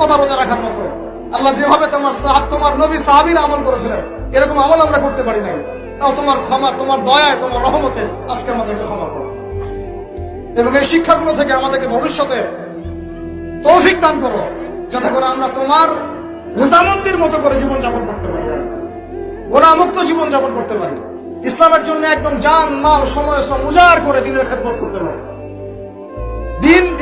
কথা রোজা রাখার মতো। আল্লাহ যেভাবে তোমার তোমার নবী সাহাবীর আমল করেছিলেন, এরকম আমল আমরা করতে পারি নাই। তাও তোমার ক্ষমা, তোমার দয়ায়, তোমার রহমতে আজকে আমাদেরকে ক্ষমা করো। এবং এই শিক্ষাগুলো থেকে আমাদেরকে ভবিষ্যতে তৌফিক দান করো, যাতে করে আমরা তোমার রেজামন্দির মতো করে জীবন যাপন করতে পারি। গোলামুক্ত জীবন যাপন করতে পারি। ইসলামের জন্য একদম জান, মাল, সময়, শ্রম উজাড় করে দিনের খেদমত করতে পারি।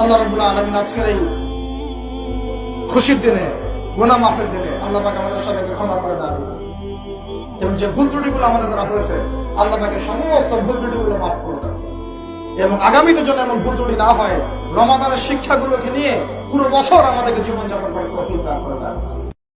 আল্লাহ আলমিন আজকের এই খুশির দিনে দিনে আল্লাহ আমাদের সবাইকে ক্ষমা করে এবং যে ভুল ত্রুটিগুলো আমাদের দ্বারা হয়েছে, আল্লাহ পাকে সমস্ত ভুল ত্রুটিগুলো মাফ করে দেন এবং আগামীতে যেন এমন ভুল ত্রুটি না হয় রমাদানের শিক্ষাগুলোকে নিয়ে পুরো বছর আমাদেরকে জীবনযাপন করে তফিল দান করে দেন